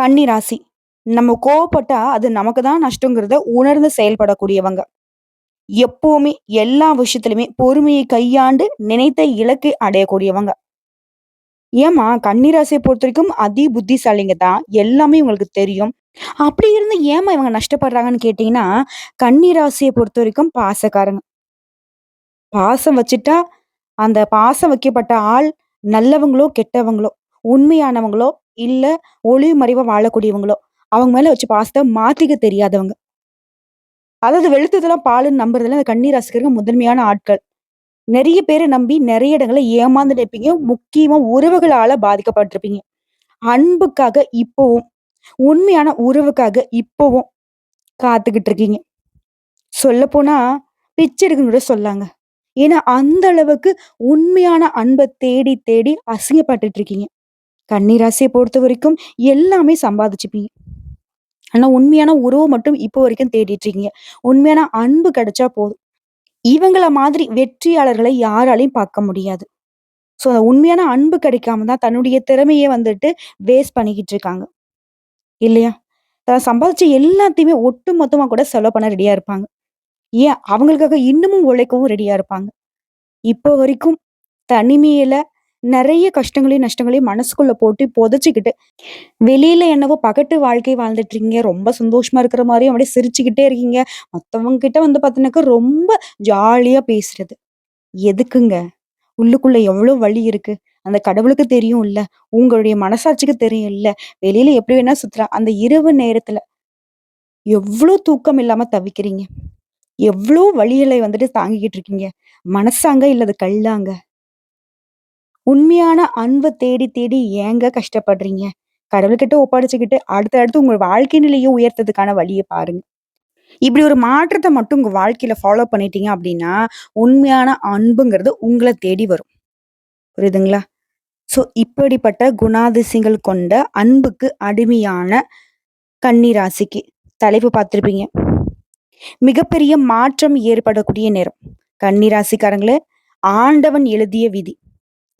கன்னி ராசி. நம்ம கோவப்பட்டா, அது நமக்கு தான் நஷ்டங்கிறத உணர்ந்து செயல்படக்கூடியவங்க. எப்பவுமே எல்லா விஷயத்திலுமே பொறுமையை கையாண்டு நினைத்த இலக்கை அடையக்கூடியவங்க. ஏம்மா கன்னிராசியை பொறுத்த வரைக்கும் அதி புத்திசாலிங்க தான். எல்லாமே இவங்களுக்கு தெரியும். அப்படி இருந்து ஏம்மா இவங்க நஷ்டப்படுறாங்கன்னு கேட்டீங்கன்னா, கன்னிராசியை பொறுத்த வரைக்கும் பாசக்காரங்க. பாசம் வச்சுட்டா, அந்த பாசம் வைக்கப்பட்ட ஆள் நல்லவங்களோ, கெட்டவங்களோ, உண்மையானவங்களோ, இல்ல ஒளிவு மறைவா வாழக்கூடியவங்களோ, அவங்க மேல வச்சு பாசத்தை மாத்திக்க தெரியாதவங்க. அதாவது வெளுத்ததெல்லாம் பாலுன்னு நம்புறதுல அந்த கண்ணீர் ரசிகர்கள் முதன்மையான ஆட்கள். நிறைய பேரை நம்பி நிறைய இடங்களை ஏமாந்து நிற்பீங்க முக்கியமா உறவுகளால பாதிக்கப்பட்டிருப்பீங்க. அன்புக்காக இப்பவும், உண்மையான உறவுக்காக இப்பவும் காத்துக்கிட்டு இருக்கீங்க. சொல்லப்போனா பிச்சை எடுக்கணும் கூட சொல்லாங்க ஏன்னா, அந்த அளவுக்கு உண்மையான அன்பை தேடி, தேடி அசிங்கப்பட்டுட்டு இருக்கீங்க. கன்னி பொறுத்த வரைக்கும் எல்லாமே சம்பாதிச்சுப்பீங்க. ஆனா, உண்மையான உறவு மட்டும் இப்போ வரைக்கும் தேடிட்டு இருக்கீங்க. உண்மையான அன்பு கிடைச்சா போதும். இவங்கள மாதிரி வெற்றியாளர்களை யாராலையும் பார்க்க முடியாது. ஸோ, அந்த உண்மையான அன்பு கிடைக்காம தான் தன்னுடைய திறமையே வந்துட்டு வேஸ்ட் பண்ணிக்கிட்டு இருக்காங்க. இல்லையா? தான் சம்பாதிச்ச எல்லாத்தையுமே ஒட்டு மொத்தமா கூட செலவு பண்ண ரெடியா இருப்பாங்க. ஏன் அவங்களுக்காக இன்னமும் உழைக்கவும் ரெடியா இருப்பாங்க. இப்போ வரைக்கும் தனிமையில நிறைய கஷ்டங்களையும், நஷ்டங்களையும் மனசுக்குள்ள போட்டு புதைச்சிக்கிட்டு வெளியில என்னவோ பகட்டு வாழ்க்கை வாழ்ந்துட்டு இருக்கீங்க. ரொம்ப சந்தோஷமா இருக்கிற மாதிரியும் அப்படியே சிரிச்சுக்கிட்டே இருக்கீங்க. மற்றவங்க கிட்ட வந்து பார்த்தீங்கன்னாக்கா ரொம்ப ஜாலியா பேசுறது. எதுக்குங்க? உள்ளுக்குள்ள எவ்வளோ வலி இருக்கு. அந்த கடவுளுக்கு தெரியும் இல்லை உங்களுடைய மனசாட்சிக்கு தெரியும் இல்லை வெளியில எப்படி வேணா சுத்தலாம். அந்த இரவு நேரத்துல எவ்வளோ தூக்கம் இல்லாம தவிக்கிறீங்க. எவ்வளோ வழிகளை வந்துட்டு தாங்கிக்கிட்டு இருக்கீங்க. மனசாங்க இல்ல அது கல்லாங்க? உண்மையான அன்பு தேடி, தேடி ஏங்க கஷ்டப்படுறீங்க? கடவுள்கிட்ட ஒப்படைச்சுக்கிட்டு, அடுத்த அடுத்து உங்க வாழ்க்கை நிலையை உயர்த்ததுக்கான வழியை பாருங்க. இப்படி ஒரு மாற்றத்தை மட்டும் உங்க வாழ்க்கையில ஃபாலோ பண்ணிட்டீங்க அப்படின்னா, உண்மையான அன்புங்கிறது உங்களை தேடி வரும். புரியுதுங்களா? ஸோ, இப்படிப்பட்ட குணாதிசயங்கள் கொண்ட அன்புக்கு அடிமையான கன்னி ராசிக்கு தலைப்பு பார்த்துருப்பீங்க மிகப்பெரிய மாற்றம் ஏற்படக்கூடிய நேரம். கன்னி ராசிக்காரங்களே, ஆண்டவன் எழுதிய விதி.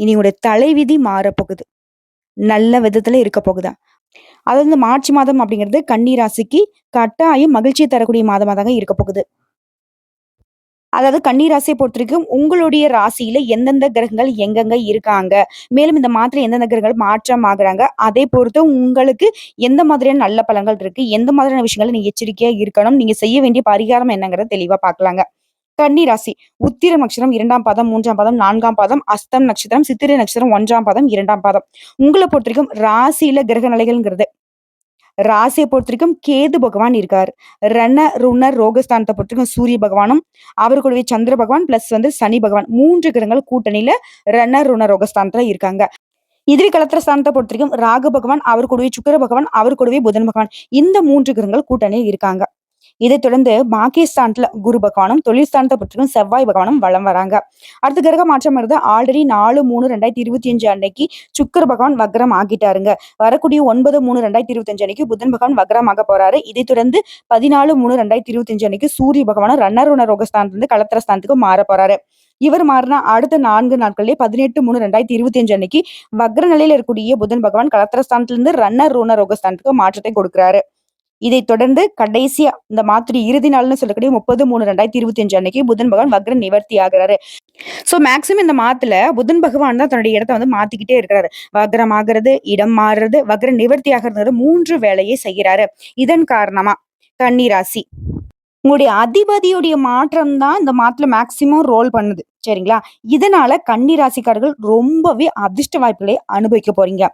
இனி உடைய தலைவிதி மாறப்போகுது. நல்ல விதத்துல இருக்க போகுதா? அதாவது இந்த மார்ச் மாதம் அப்படிங்கிறது கன்னி ராசிக்கு கட்டாயம் மகிழ்ச்சியை தரக்கூடிய மாதமாக தாங்க இருக்க போகுது. அதாவது கன்னி ராசிய பொறுத்தவரைக்கும் உங்களுடைய ராசியில எந்தெந்த கிரகங்கள் எங்கெங்க இருக்காங்க? மேலும் இந்த மாதத்துல எந்தெந்த கிரகங்கள் மாற்றம் ஆகுறாங்க? அதை பொறுத்து உங்களுக்கு எந்த மாதிரியான நல்ல பலன்கள் இருக்கு? எந்த மாதிரியான விஷயங்களை நீங்க எச்சரிக்கையா இருக்கணும்? நீங்க செய்ய வேண்டிய பரிகாரம் என்னங்கிறத தெளிவா பார்க்கலாங்க. கன்னி ராசி. உத்திர நட்சத்திரம் இரண்டாம் பாதம், மூன்றாம் பாதம், நான்காம் பாதம், அஸ்தம் நட்சத்திரம், சித்திரை நட்சத்திரம் ஒன்றாம் பாதம், இரண்டாம் பாதம். உங்களை பொறுத்த வரைக்கும் ராசியில கிரக நிலைகள்ங்கிறது பொறுத்த வரைக்கும் கேது பகவான் இருக்கார் ரண, ருணர், ரோகஸ்தானத்தை பொறுத்தவரைக்கும் சூரிய பகவானும், அவர்களுடைய சந்திர பகவான் பிளஸ் வந்து சனி பகவான் மூன்று கிரகங்கள் கூட்டணியில ரண, ருண, ரோகஸ்தானத்துல இருக்காங்க. எதிரி கலத்திர ஸ்தானத்த பொறுத்தவரைக்கும் ராகு பகவான், அவர் கூடவே சுக்கிர பகவான், அவர் கூடவே புதன் பகவான். இந்த மூன்று கிரகங்கள் கூட்டணியில் இருக்காங்க. இதைத் தொடர்ந்து பாகிஸ்தான்ல குரு பகவானும், தொழில் பொறுத்தவரைக்கும் செவ்வாய் பகவானும் வளம் வராங்க. அடுத்த கிரக மாற்றம் வருது. ஆல்ரெடி 4/3/2025 அன்னைக்கு சுக்கர் பகவான் வக்ரம் ஆகிட்டாருங்க. வரக்கூடிய 9/3/2025 அன்னைக்கு புதன் பகவான் வக்ரம் ஆக போறாரு. இதைத் தொடர்ந்து 14/3/2025 அன்னைக்கு சூரிய பகவானும் ரன்னர் ருண, ரோகஸ்தானத்திலிருந்து கலத்திர ஸ்தானத்துக்கு மாறப் போறாரு. இவர் மாறினா அடுத்த நான்கு நாட்கள்லயே 18/3/2025 அன்னைக்கு வக்ர நிலையில இருக்கக்கூடிய புதன் பகவான் கலத்திர ஸ்தானத்திலிருந்து ரண, ருண, ரோகஸ்தானத்துக்கு மாற்றத்தை கொடுக்கிறாரு. இதைத் தொடர்ந்து கடைசியா இந்த மாத்திரை இறுதி நாள்னு சொல்லக்கூடிய 30/3/2025 அன்னைக்கு புதன் பகவான் வக்ர நிவர்த்தி ஆகுறாரு. ஸோ, மேக்ஸிமம் இந்த மாத்துல புதன் பகவான் தான் தன்னுடைய இடத்த வந்து மாத்திக்கிட்டே இருக்கிறாரு. வக்ரம் ஆகிறது இடம் மாறுறது, வக்ர நிவர்த்தி ஆகிறது மூன்று வேலையை செய்கிறாரு. இதன் காரணமா கன்னிராசி உங்களுடைய அதிபதியுடைய மாற்றம் தான் இந்த மாத்துல மேக்சிமம் ரோல் பண்ணுது. சரிங்களா? இதனால கன்னி ராசிக்காரர்கள் ரொம்பவே அதிர்ஷ்ட வாய்ப்புகளை அனுபவிக்க போறீங்க.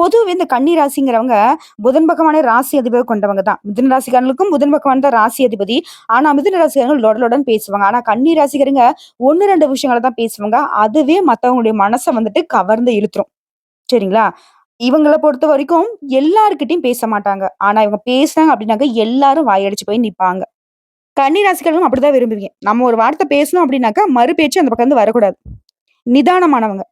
பொதுவே இந்த கன்னி ராசிங்கிறவங்க புதன் பகவானே ராசி அதிபதி கொண்டவங்க தான். மிதன ராசிக்காரங்களுக்கும் புதன் பகவான் தான் ராசி அதிபதி. ஆனா மிதன ராசிக்காரர்கள் லொடலுடன் பேசுவாங்க. ஆனா கன்னி ராசிக்காரங்க 1, 2 விஷயங்கள தான் பேசுவாங்க. அதுவே மத்தவங்களுடைய மனசை வந்துட்டு கவர்ந்து இழுத்துரும். சரிங்களா? இவங்கள பொறுத்த வரைக்கும் எல்லாருக்கிட்டையும் பேச மாட்டாங்க. ஆனா இவங்க பேசுனாங்க அப்படின்னாக்க எல்லாரும் வாயடிச்சு போய் நிப்பாங்க. கன்னி அப்படிதான் விரும்புவீங்க. நம்ம ஒரு வார்த்தை பேசணும் அப்படின்னாக்கா, மறு பேச்சு அந்த பக்கம் வந்து வரக்கூடாது. நிதானமானவங்க.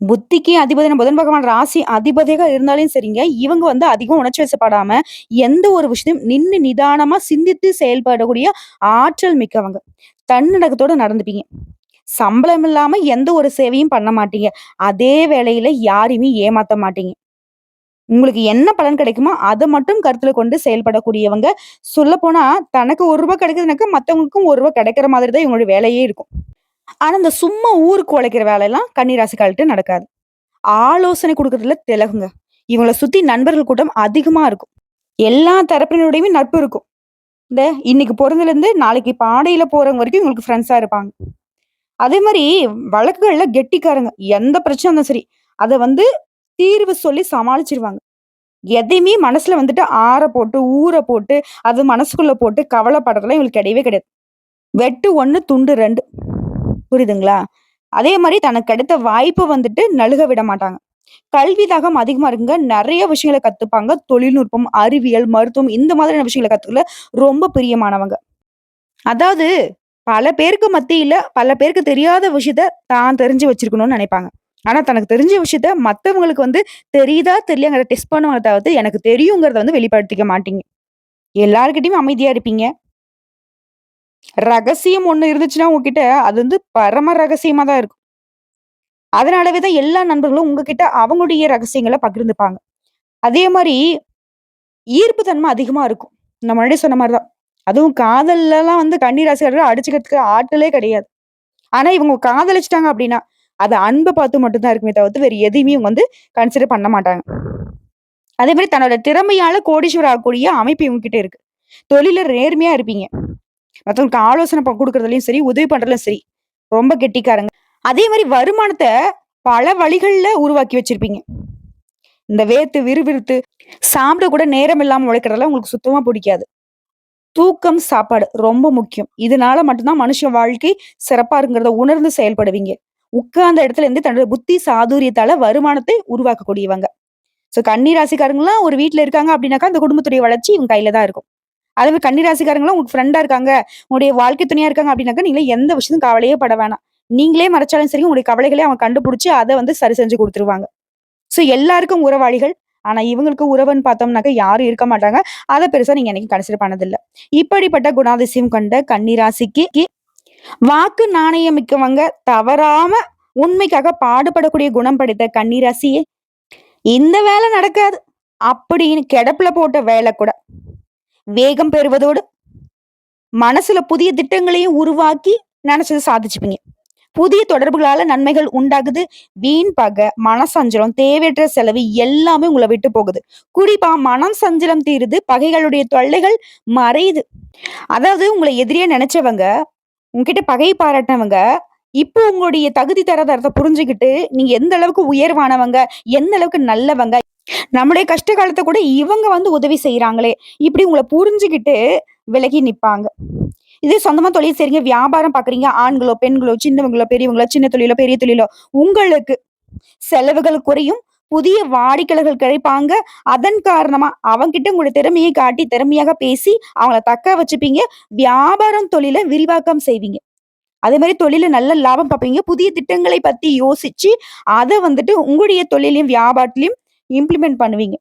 புத்திக்கு அதிபதியான புதன் பகவான் ராசி அதிபதியாக இருந்தாலும் சரிங்க, இவங்க வந்து அதிகம் உணர்ச்சி வசப்படாம, எந்த ஒரு விஷயத்தையும் நின்று நிதானமா சிந்தித்து செயல்படக்கூடிய ஆற்றல் மிக்கவங்க. தன்னடக்கத்தோட நடந்துப்பீங்க. சம்பளம் இல்லாம எந்த ஒரு சேவையும் பண்ண மாட்டீங்க. அதே வேளையில யாரையுமே ஏமாத்த மாட்டீங்க. உங்களுக்கு என்ன பலன் கிடைக்குமோ அதை மட்டும் கருத்துல கொண்டு செயல்படக்கூடியவங்க. சொல்லப்போனா தனக்கு ஒரு ரூபாய் கிடைக்குதுனாக்கா மத்தவங்களுக்கும் ஒரு ரூபாய் கிடைக்கிற மாதிரி தான் இவங்களுடைய வேலையே இருக்கும். ஆனா, இந்த சும்மா ஊருக்கு உழைக்கிற வேலையெல்லாம் கன்னி ராசிக்காரர்ட்ட நடக்காது. ஆலோசனை கொடுக்கறதுல திலகுங்க. இவங்கள சுத்தி நண்பர்கள் கூட்டம் அதிகமா இருக்கும். எல்லா தரப்பினருடையுமே நட்பு இருக்கும். இந்த இன்னைக்கு பொறந்ததுலருந்து நாளைக்கு பாடையில போறவங்க வரைக்கும் இவங்களுக்கு ஃப்ரெண்ட்ஸா இருப்பாங்க. அதே மாதிரி வழக்குகள்ல கெட்டிக்காரங்க. எந்த பிரச்சனை இருந்தாலும் சரி, அதை வந்து தீர்வு சொல்லி சமாளிச்சிருவாங்க எதையுமே மனசுல வந்துட்டு ஆற போட்டு, ஊற போட்டு, அது மனசுக்குள்ள போட்டு கவலைப்படுறதுலாம் இவங்களுக்கு கிடையவே கிடையாது. வெட்டு ஒன்று துண்டு ரெண்டு புரியுதுங்களா? அதே மாதிரி தனக்கு கிடைத்த வாய்ப்பை வந்துட்டு நழுக விட மாட்டாங்க. கல்வி தாகம் அதிகமா இருக்குங்க. நிறைய விஷயங்கள கத்துப்பாங்க. தொழில்நுட்பம், அறிவியல், மருத்துவம் இந்த மாதிரியான விஷயங்கள கத்துக்கல ரொம்ப பிரியமானவங்க. அதாவது பல பேருக்கு மத்தியில, பல பேருக்கு தெரியாத விஷயத்த தான் தெரிஞ்சு வச்சிருக்கணும்னு நினைப்பாங்க ஆனால் தனக்கு தெரிஞ்ச விஷயத்த மற்றவங்களுக்கு வந்து தெரியுதா, தெரியலங்கிறத டெஸ்ட் பண்ணுவதாவது தவிர்த்து, எனக்கு தெரியுங்கிறத வந்து வெளிப்படுத்திக்க மாட்டீங்க. எல்லாருக்கிட்டையும் அமைதியாக இருப்பீங்க. ரகசியம் ஒன்று இருந்துச்சுன்னா உங்ககிட்ட, அது வந்து பரம ரகசியமாக தான் இருக்கும். அதனாலவே தான் எல்லா நண்பர்களும் உங்ககிட்ட அவங்களுடைய ரகசியங்களை பகிர்ந்துப்பாங்க. அதே மாதிரி ஈர்ப்பு தன்மை அதிகமாக இருக்கும். நம்ம முன்னாடி சொன்ன மாதிரி தான். அதுவும் காதல்லலாம் வந்து கண்ணீர் ராசிக்காரர்கள் அடிச்சுக்கிறதுக்கு ஆட்களே கிடையாது. ஆனால் இவங்க காதலிச்சிட்டாங்க அப்படின்னா அது அன்பை பார்த்து மட்டும்தான் இருக்குமே தவிர்த்து, வேற எதையுமே வந்து கன்சிடர் பண்ண மாட்டாங்க. அதே மாதிரி தன்னோட திறமையால கோடீஸ்வரர் ஆகக்கூடிய அமைப்பு இவங்ககிட்ட இருக்கு. தொழில நேர்மையா இருப்பீங்க. மத்தவங்களுக்கு ஆலோசனை ப சரி, உதவி பண்றதுலயும் சரி, ரொம்ப கெட்டிக்காரங்க. அதே மாதிரி வருமானத்தை பல வழிகள்ல உருவாக்கி வச்சிருப்பீங்க. இந்த வேர்த்து விறுவிறுத்து சாப்பிட கூட நேரம் இல்லாம உழைக்கிறதெல்லாம் உங்களுக்கு சுத்தமா பிடிக்காது தூக்கம், சாப்பாடு ரொம்ப முக்கியம். இதனால மட்டும்தான் மனுஷன் மனுஷ வாழ்க்கை சிறப்பா இருக்குங்கிறத உணர்ந்து செயல்படுவீங்க. உட்கார்ந்த இடத்துல இருந்து தன்னோட புத்தி சாதுரியத்தால வருமானத்தை உருவாக்கக்கூடியவங்க. ஸோ கன்னிராசிக்காரங்களாம் ஒரு வீட்டில் இருக்காங்க அப்படின்னாக்கா அந்த குடும்பத்துடைய வளர்ச்சி இவங்க கையில தான் இருக்கும். அதே மாரி உங்களுக்கு ஃப்ரெண்டா இருக்காங்க, உங்களுடைய வாழ்க்கை துணையா இருக்காங்க அப்படின்னாக்கா நீங்களே எந்த விஷயத்தும் கவலையே பட வேணாம். நீங்களே மறைச்சாலும் சரி, உங்களுடைய கவலைகளை அவங்க கண்டுபிடிச்சி அதை வந்து சரி செஞ்சு கொடுத்துருவாங்க ஸோ எல்லாருக்கும் உறவாளிகள். ஆனா, இவங்களுக்கு உறவுன்னு பார்த்தோம்னாக்கா யாரும் இருக்க மாட்டாங்க. அதை பெருசா நீங்க எனக்கு கன்சிடர் பண்ணதில்லை இப்படிப்பட்ட குணாதிசயம் கொண்ட கன்னிராசிக்கு வாக்கு நாணயம் மிக்கவங்க. தவறாம உண்மைக்காக பாடுபடக்கூடிய குணம் படைத்த கன்னிராசியே இந்த வேலை நடக்காது அப்படின்னு கிடப்புல போட்ட வேலை கூட வேகம் பெறுவதோடு, மனசுல புதிய திட்டங்களையும் உருவாக்கி நினைச்சது சாதிச்சுப்பீங்க. புதிய தொடர்புகளால நன்மைகள் உண்டாகுது. வீண் பகை, மனசஞ்சலம், தேவையற்ற செலவு எல்லாமே உங்களை விட்டு போகுது. குறிப்பா மனம் சஞ்சலம் தீருது. பகைகளுடைய தொல்லைகள் மறையுது. அதாவது உங்களை எதிரியா நினைச்சவங்க உங்ககிட்ட பகை பாராட்டினவங்க இப்போ உங்களுடைய தகுதி தராதரத்தை புரிஞ்சுக்கிட்டு நீங்க எந்த அளவுக்கு உயர்வானவங்க, எந்த அளவுக்கு நல்லவங்க, நம்மளுடைய கஷ்ட காலத்தை கூட இவங்க வந்து உதவி செய்யறாங்களே இப்படி உங்களை புரிஞ்சுக்கிட்டு விலகி நிப்பாங்க. இதே சொந்தமா தொழில் செய்றீங்க, வியாபாரம் பாக்குறீங்க ஆண்களோ, பெண்களோ, சின்னவங்களோ, பெரியவங்களோ, சின்ன தொழிலோ, பெரிய தொழிலோ, உங்களுக்கு செலவுகள் குறையும். புதிய வாடிக்கையாளர்கள் கிடைப்பாங்க. அதன் காரணமா அவங்கிட்ட உங்களுடைய திறமையை காட்டி, திறமையாக பேசி அவங்கள தக்க வச்சுப்பீங்க. வியாபாரம், தொழிலை விரிவாக்கம் செய்வீங்க. அதே மாதிரி தொழில நல்ல லாபம் பார்ப்பீங்க. புதிய திட்டங்களை பத்தி யோசிச்சு, அதை வந்துட்டு உங்களுடைய தொழிலையும் வியாபாரத்திலையும் இம்ப்ளிமெண்ட் பண்ணுவீங்க.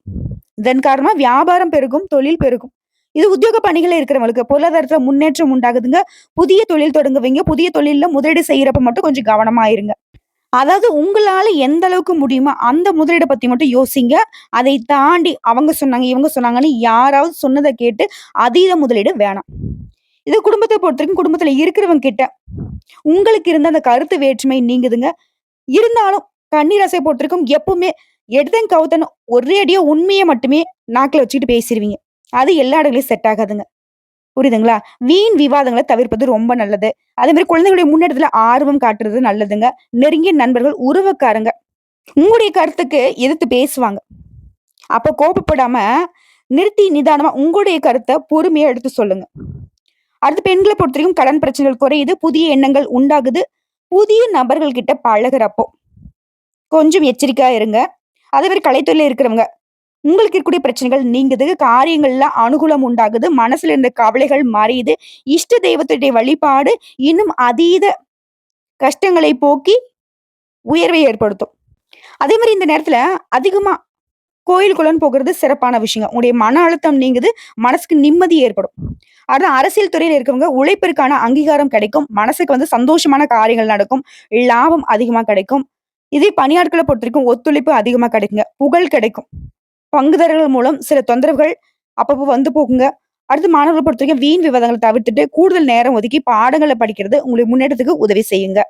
இதன் காரணமா வியாபாரம் பெருகும், தொழில் பெருகும். இது உத்தியோக பணிகள்ல இருக்கிறவங்களுக்கு பொருளாதாரத்துல முன்னேற்றம் உண்டாகுதுங்க. புதிய தொழில் தொடங்குவீங்க. புதிய தொழில்ல முதலீடு செய்யறப்ப மட்டும் கொஞ்சம் கவனமா இருங்க. அதாவது உங்களால எந்த அளவுக்கு முடியுமோ, அந்த முதலீடை பத்தி மட்டும் யோசிங்க. அதை தாண்டி அவங்க சொன்னாங்க, இவங்க சொன்னாங்கன்னு யாராவது சொன்னதை கேட்டு அதீத முதலீடு வேணாம். இது குடும்பத்த பொறுத்தவரைக்கும் குடும்பத்துல இருக்கிறவங்க கிட்ட உங்களுக்கு இருந்த அந்த கருத்து வேற்றுமை நீங்குதுங்க. இருந்தாலும் கன்னி ராசிய பொறுத்தவரைக்கும் எப்பவுமே எடுத்தன் கவுத்தன் ஒரேடியா உண்மையை மட்டுமே நாக்கில் வச்சுக்கிட்டு பேசிடுவீங்க அது எல்லா இடங்களையும் செட் ஆகாதுங்க. புரியுதுங்களா? வீண் விவாதங்களை தவிர்ப்பது ரொம்ப நல்லது. அதே மாதிரி குழந்தைகளுடைய முன்னேற்றத்துல ஆர்வம் காட்டுறது நல்லதுங்க. நெருங்கிய நண்பர்கள், உறவுக்காரங்க உங்களுடைய கருத்துக்கு எதிர்த்து பேசுவாங்க. அப்ப கோபப்படாம, நிறுத்தி நிதானமா உங்களுடைய கருத்தை பொறுமையா எடுத்து சொல்லுங்க. அடுத்து பொறுத்த பொறுத்தவரைக்கும் கடன் பிரச்சனைகள் குறையுது. புதிய எண்ணங்கள் உண்டாகுது. புதிய நபர்கள் கிட்ட பழகுறப்போ, கொஞ்சம் எச்சரிக்கையா இருங்க. அதே மாதிரி கலைத்துறையில இருக்கிறவங்க, உங்களுக்கு இருக்கக்கூடிய பிரச்சனைகள் நீங்குது. காரியங்கள்ல அனுகூலம் உண்டாகுது. மனசுல இருந்த கவலைகள் மறையுது. இஷ்ட தெய்வத்துடைய வழிபாடு இன்னும் அதீத கஷ்டங்களை போக்கி உயர்வை ஏற்படுத்தும். அதே மாதிரி இந்த நேரத்துல அதிகமா கோயிலுக்குள்ளன்னு போகிறது சிறப்பான விஷயங்க. உங்களுடைய மன அழுத்தம் நீங்குது. மனசுக்கு நிம்மதி ஏற்படும். அடுத்து அரசியல் துறையில இருக்கவங்க உழைப்பிற்கான அங்கீகாரம் கிடைக்கும். மனசுக்கு வந்து சந்தோஷமான காரியங்கள் நடக்கும். லாபம் அதிகமா கிடைக்கும். இதே பணியாட்கள பொறுத்தவரைக்கும் ஒத்துழைப்பு அதிகமா கிடைக்குங்க. புகழ் கிடைக்கும். பங்குதாரர்கள் மூலம் சில தொந்தரவுகள் அப்பப்போ வந்து போகுங்க. அடுத்து மாணவர்களை பொறுத்தவரைக்கும் வீண் விவாதங்களை தவிர்த்துட்டு, கூடுதல் நேரம் ஒதுக்கி பாடங்களை படிக்கிறது உங்களுக்கு முன்னேற்றத்துக்கு உதவி செய்யுங்க.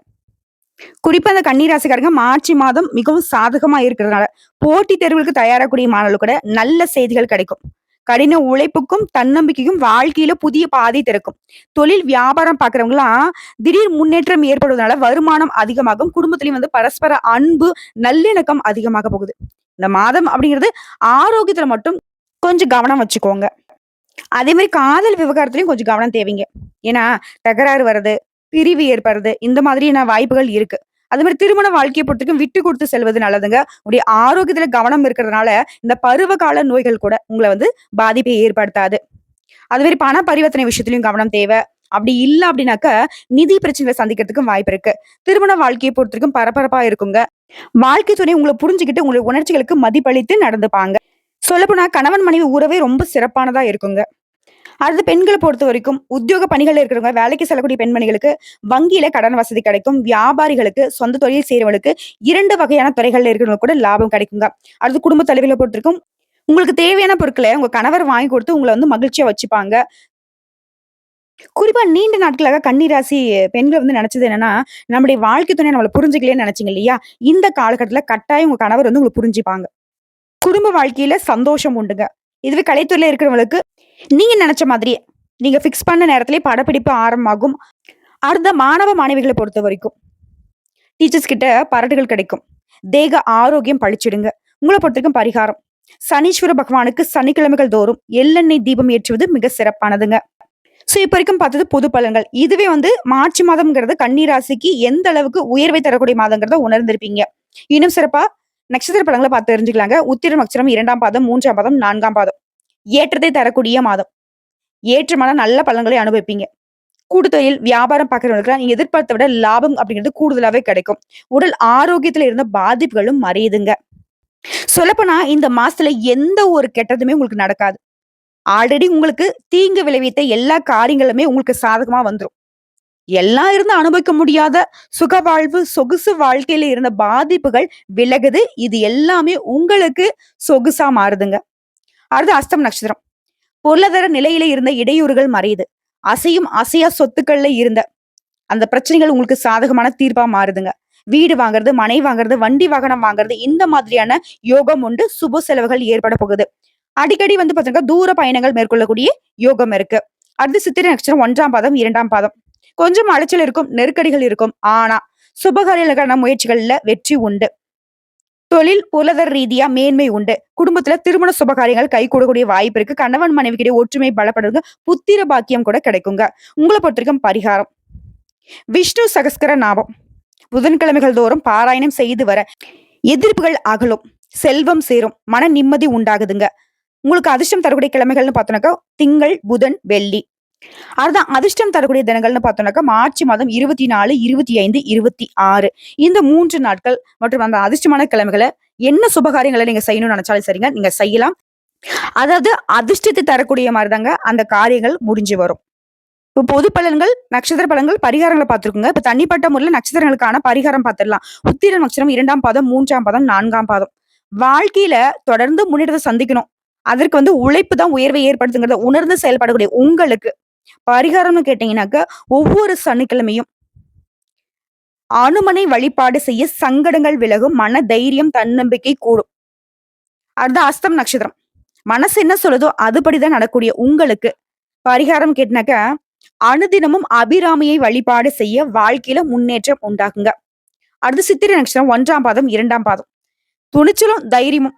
குறிப்பா அந்த கண்ணீராசிக்காரங்க மார்ச் மாதம் மிகவும் சாதகமா இருக்கிறதுனால, போட்டித் தேர்வுகளுக்கு தயாராகக்கூடிய மாணவர்கள் கூட நல்ல செய்திகள் கிடைக்கும். கடின உழைப்புக்கும், தன்னம்பிக்கைக்கும் வாழ்க்கையில புதிய பாதை திறக்கும். தொழில், வியாபாரம் பார்க்கிறவங்கலாம் திடீர் முன்னேற்றம் ஏற்படுவதனால வருமானம் அதிகமாகும். குடும்பத்திலயும் வந்து பரஸ்பர அன்பு, நல்லிணக்கம் அதிகமாக போகுது. இந்த மாதம் அப்படிங்கிறது ஆரோக்கியத்துல மட்டும் கொஞ்சம் கவனம் வச்சுக்கோங்க. அதே மாதிரி காதல் விவகாரத்துலையும் கொஞ்சம் கவனம் தேவைங்க. ஏன்னா, தகராறு வர்றது, பிரிவு ஏற்படுறது இந்த மாதிரியான வாய்ப்புகள் இருக்கு. அது மாதிரி திருமண வாழ்க்கையை பொறுத்தவரைக்கும் விட்டு கொடுத்து செல்வது நல்லதுங்க. உங்களுடைய ஆரோக்கியத்துல கவனம் இருக்கிறதுனால, இந்த பருவகால நோய்கள் கூட உங்களை வந்து பாதிப்பை ஏற்படுத்தாது. அது மாதிரி பண பரிவர்த்தனை விஷயத்திலயும் கவனம் தேவை அப்படி இல்லை அப்படின்னாக்க, நிதி பிரச்சனைகளை சந்திக்கிறதுக்கும் வாய்ப்பு இருக்கு. திருமண வாழ்க்கையை பொறுத்தவரைக்கும் பரபரப்பா இருக்குங்க. வாழ்க்கை துணை உங்களை புரிஞ்சுகிட்டு, உங்களுடைய உணர்ச்சிகளுக்கு மதிப்பளித்து நடந்துப்பாங்க. சொல்லப்போனா கணவன், மனைவி உறவே ரொம்ப சிறப்பானதா இருக்குங்க. அடுத்து பொறுத்த வரைக்கும் உத்தியோக பணிகள்ல இருக்கிறவங்க, வேலைக்கு செல்லக்கூடிய பெண்மணிகளுக்கு வங்கியில கடன் வசதி கிடைக்கும். வியாபாரிகளுக்கு, சொந்த தொழில் செய்றவங்களுக்கு இரண்டு வகையான துறைகள்ல இருக்கிறவங்களுக்கு கூட லாபம் கிடைக்குங்க. அடுத்து குடும்ப தலைவிகள பொறுத்திருக்கும் உங்களுக்கு தேவையான பொருட்களை உங்க கணவர் வாங்கி கொடுத்து உங்களை வந்து மகிழ்ச்சியா வச்சுப்பாங்க. குறிப்பா நீண்ட நாட்களாக கன்னிராசி பெண்கள் வந்து நினைச்சது என்னன்னா, நம்முடைய வாழ்க்கை துணை நம்மள புரிஞ்சுக்கலையேன்னு நினைச்சீங்க இல்லையா? இந்த காலகட்டத்தில கட்டாயம் உங்க கணவர் வந்து உங்கள புரிஞ்சுப்பாங்க. குடும்ப வாழ்க்கையில சந்தோஷம் உண்டுங்க. இதுவே கலைத்துறையில இருக்கிறவங்களுக்கு, நீங்க நினைச்ச மாதிரியே, நீங்க ஃபிக்ஸ் பண்ண நேரத்திலேயே படப்பிடிப்பு ஆரம்பமாகும். அடுத்த மாணவ, மாணவிகள பொறுத்தவரைக்கும், டீச்சர்ஸ் கிட்ட பாராட்டுகள் கிடைக்கும். தேக ஆரோக்கியம் பளிச்சிடுங்க. உங்கள பொறுத்தவரைக்கும் பரிகாரம், சனீஸ்வர பகவானுக்கு சனிக்கிழமைகள் தோறும் எள்ளெண்ணெய் தீபம் ஏற்றுவது மிக சிறப்பானதுங்க. ஸோ இப்போ வரைக்கும் பார்த்தது பொது பலன்கள். இதுவே வந்து மார்ச் மாதம்ங்கிறது கன்னிராசிக்கு எந்த அளவுக்கு உயர்வை தரக்கூடிய மாதங்கிறத உணர்ந்திருப்பீங்க. இன்னும் சிறப்பா நட்சத்திர பழங்களை பார்த்து தெரிஞ்சுக்கலாங்க. உத்திரம் நட்சத்திரம் இரண்டாம் பாதம், மூன்றாம் பாதம், நான்காம் பாதம். ஏற்றத்தை தரக்கூடிய மாதம். ஏற்றமான நல்ல பலன்களை அனுபவிப்பீங்க. கூட்டுத்தொழில், வியாபாரம் பார்க்குறவங்களுக்கு நீங்க எதிர்பார்த்த விட லாபம் அப்படிங்கிறது கூடுதலாவே கிடைக்கும். உடல் ஆரோக்கியத்துல இருந்த பாதிப்புகளும் மறையுதுங்க. சொல்லப்போனா இந்த மாசத்துல எந்த ஒரு கெட்டதுமே உங்களுக்கு நடக்காது. ஆல்ரெடி உங்களுக்கு தீங்கு விளைவித்த எல்லா காரியங்களுமே உங்களுக்கு சாதகமா வந்துரும். எல்லாம் இருந்து அனுபவிக்க முடியாத சுக வாழ்வு, சொகுசு வாழ்க்கையில இருந்த பாதிப்புகள் விலகுது. இது எல்லாமே உங்களுக்கு சொகுசா மாறுதுங்க. அடுத்து அஸ்தம் நட்சத்திரம். பொருளாதார நிலையில இருந்த இடையூறுகள் மறையுது. அசையும், அசையா சொத்துக்கள்ல இருந்த அந்த பிரச்சனைகள் உங்களுக்கு சாதகமான தீர்ப்பா மாறுதுங்க. வீடு வாங்குறது, மனை வாங்குறது, வண்டி வாகனம் வாங்குறது இந்த மாதிரியான யோகம் உண்டு. சுப செலவுகள் ஏற்பட போகுது. அடிக்கடி வந்து பார்த்தீங்கன்னா, தூர பயணங்கள் மேற்கொள்ளக்கூடிய யோகம் இருக்கு. அடுத்து சித்திரை நட்சத்திரம் ஒன்றாம் பாதம், இரண்டாம் பாதம். கொஞ்சம் அலைச்சல் இருக்கும், நெருக்கடிகள் இருக்கும். ஆனா, சுபகாரியங்களுக்கான முயற்சிகள்ல வெற்றி உண்டு. தொழில், பொருளாதார ரீதியா மேன்மை உண்டு. குடும்பத்துல திருமண சுபகாரியங்கள் கைகூடக்கூடிய வாய்ப்பு இருக்கு. கணவன், மனைவிக்கிடையே ஒற்றுமை பலப்படுங்க. புத்திர பாக்கியம் கூட கிடைக்குங்க. உங்களை பொறுத்தவரைக்கும் பரிகாரம், விஷ்ணு சகஸ்கர நாமம். புதன்கிழமைகள் தோறும் பாராயணம் செய்து வர, எதிர்ப்புகள் அகலும். செல்வம் சேரும். மன நிம்மதி உண்டாகுதுங்க. உங்களுக்கு அதிர்ஷ்டம் தரக்கூடிய கிழமைகள்னு பார்த்தோம்னாக்கா, திங்கள், புதன், வெள்ளி. அதுதான் அதிர்ஷ்டம் தரக்கூடிய தினங்கள்னு பார்த்தோம்னாக்கா, மார்ச் மாதம் 24, 25, 26 இந்த மூன்று நாட்கள் மற்றும் அந்த அதிர்ஷ்டமான கிழமைகள என்ன சுபகாரியங்களை நீங்க செய்யணும்னு நினைச்சாலும் சரிங்க, நீங்க செய்யலாம். அதாவது அதிர்ஷ்டத்தை தரக்கூடிய மாதிரி தாங்க அந்த காரியங்கள் முடிஞ்சு வரும். இப்போ பொது பலன்கள், நட்சத்திர பலன்கள், பரிகாரங்களை பார்த்துருக்குங்க இப்ப தனிப்பட்ட முறையில் நட்சத்திரங்களுக்கான பரிகாரம் பார்த்துடலாம். உத்திர நட்சத்திரம் இரண்டாம் பாதம், மூன்றாம் பாதம், நான்காம் பாதம். வாழ்க்கையில தொடர்ந்து முன்னேற்றத்தை சந்திக்கணும். அதற்கு வந்து உழைப்பு தான் உயர்வை ஏற்படுத்துங்கிறத உணர்ந்து செயல்படக்கூடிய உங்களுக்கு, பரிகாரம்னு கேட்டீங்கன்னாக்க, ஒவ்வொரு சனிக்கிழமையும் அனுமனை வழிபாடு செய்ய சங்கடங்கள் விலகும். மன தைரியம், தன்னம்பிக்கை கூடும். அடுத்த அஸ்தம் நட்சத்திரம். மனசு என்ன சொல்லுதோ அதுபடிதான் நடக்கக்கூடிய உங்களுக்கு, பரிகாரம் கேட்டினாக்க அனுதினமும் அபிராமியை வழிபாடு செய்ய வாழ்க்கையில முன்னேற்றம் உண்டாகுங்க. அடுத்து சித்திரை நட்சத்திரம் ஒன்றாம் பாதம், இரண்டாம் பாதம். துணிச்சலும், தைரியமும்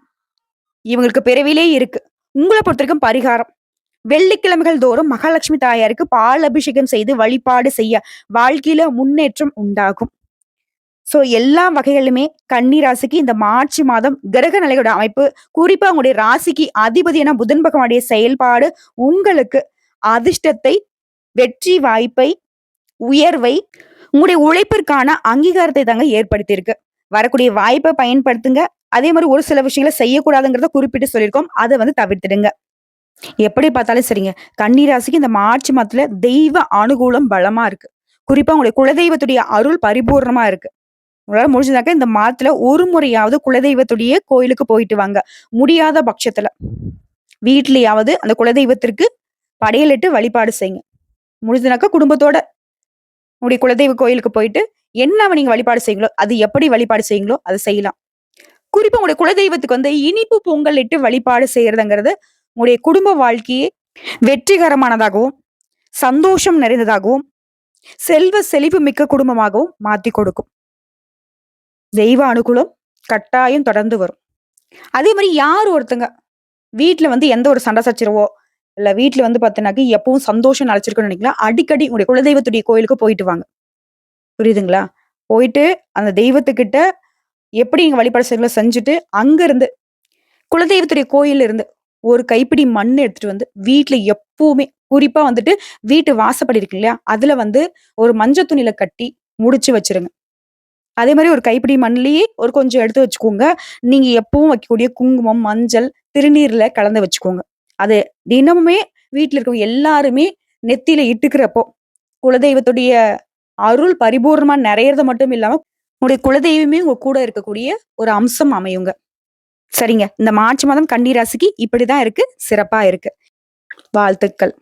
இவங்களுக்கு பிறவிலே இருக்கு. உங்களை பொறுத்தவரைக்கும் பரிகாரம், வெள்ளிக்கிழமைகள் தோறும் மகாலட்சுமி தாயாருக்கு பால் அபிஷேகம் செய்து வழிபாடு செய்ய வாழ்க்கையில முன்னேற்றம் உண்டாகும். ஸோ எல்லா வகைகளிலுமே கன்னிராசிக்கு இந்த மார்ச் மாதம் கிரக நிலையோட அமைப்பு, குறிப்பா உங்களுடைய ராசிக்கு அதிபதியான புதன் பகவானுடைய செயல்பாடு உங்களுக்கு அதிர்ஷ்டத்தை, வெற்றி வாய்ப்பை, உயர்வை, உங்களுடைய உழைப்பிற்கான அங்கீகாரத்தை தாங்க ஏற்படுத்தியிருக்கு. வரக்கூடிய வாய்ப்பை பயன்படுத்துங்க. அதே மாதிரி ஒரு சில விஷயங்களை செய்யக்கூடாதுங்கிறத குறிப்பிட்டு சொல்லியிருக்கோம். அதை வந்து தவிர்த்துடுங்க. எப்படி பார்த்தாலும் சரிங்க. கன்னிராசிக்கு இந்த மார்ச் மாதத்துல தெய்வ அனுகூலம் பலமா இருக்கு. குறிப்பா உங்களுடைய குலதெய்வத்துடைய அருள் பரிபூர்ணமா இருக்கு. உங்களால முடிஞ்சதாக்க இந்த மாதத்துல ஒரு முறையாவது குலதெய்வத்துடைய கோயிலுக்கு போயிட்டு வாங்க. முடியாத பட்சத்துல வீட்லயாவது அந்த குலதெய்வத்திற்கு படையலிட்டு வழிபாடு செய்யுங்க. முடிஞ்சதுனாக்கா குடும்பத்தோட உங்களுடைய குலதெய்வ கோயிலுக்கு போயிட்டு என்ன நீங்க வழிபாடு செய்யுங்களோ, அது எப்படி வழிபாடு செய்யுங்களோ அதை செய்யலாம். குறிப்பா உங்களுடைய குலதெய்வத்துக்கு வந்து இனிப்பு பொங்கல் இட்டு வழிபாடு செய்யறதுங்கிறது உங்களுடைய குடும்ப வாழ்க்கையே வெற்றிகரமானதாகவும், சந்தோஷம் நிறைந்ததாகவும், செல்வ செழிப்பு மிக்க குடும்பமாகவும் மாத்தி கொடுக்கும். தெய்வ அனுகூலம் கட்டாயம் தொடர்ந்து வரும். அதே மாதிரி யார் ஒருத்தங்க வீட்டில் வந்து எந்த ஒரு சண்டை சச்சரவோ, இல்ல வீட்டில் வந்து பார்த்தீங்கன்னாக்க எப்பவும் சந்தோஷம் நிலைச்சிருக்கணும்னு நினைக்கலாம் அடிக்கடி உங்களுடைய குலதெய்வத்துடைய கோயிலுக்கு போயிட்டு வாங்க. புரியுதுங்களா? போயிட்டு அந்த தெய்வத்துக்கிட்ட எப்படி எங்கள் வழிபாடு செய்றீங்களோ செஞ்சுட்டு, அங்கேருந்து குலதெய்வத்துடைய கோயில்ல இருந்து ஒரு கைப்பிடி மண் எடுத்துட்டு வந்து வீட்டில் எப்பவுமே குறிப்பா வந்துட்டு வீட்டு வாசப்படி இருக்கு இல்லையா? அதுல வந்து ஒரு மஞ்சள் துணியில கட்டி முடிச்சு வச்சிருங்க அதே மாதிரி ஒரு கைப்பிடி மண்ணிலேயே ஒரு கொஞ்சம் எடுத்து வச்சுக்கோங்க. நீங்க எப்பவும் வைக்கக்கூடிய குங்குமம், மஞ்சள், திருநீர்ல கலந்து வச்சுக்கோங்க. அது தினமுமே வீட்டில் இருக்கவங்க எல்லாருமே நெத்தியில இட்டுக்கிறப்போ, குலதெய்வத்துடைய அருள் பரிபூர்ணமா நிறையறது மட்டும் இல்லாம, உங்களுடைய குலதெய்வமே உங்க கூட இருக்கக்கூடிய ஒரு அம்சம் அமையுங்க. சரிங்க. இந்த மார்ச் மாதம் கன்னி இப்படிதான் இருக்கு. சிறப்பா இருக்கு. வாழ்த்துக்கள்.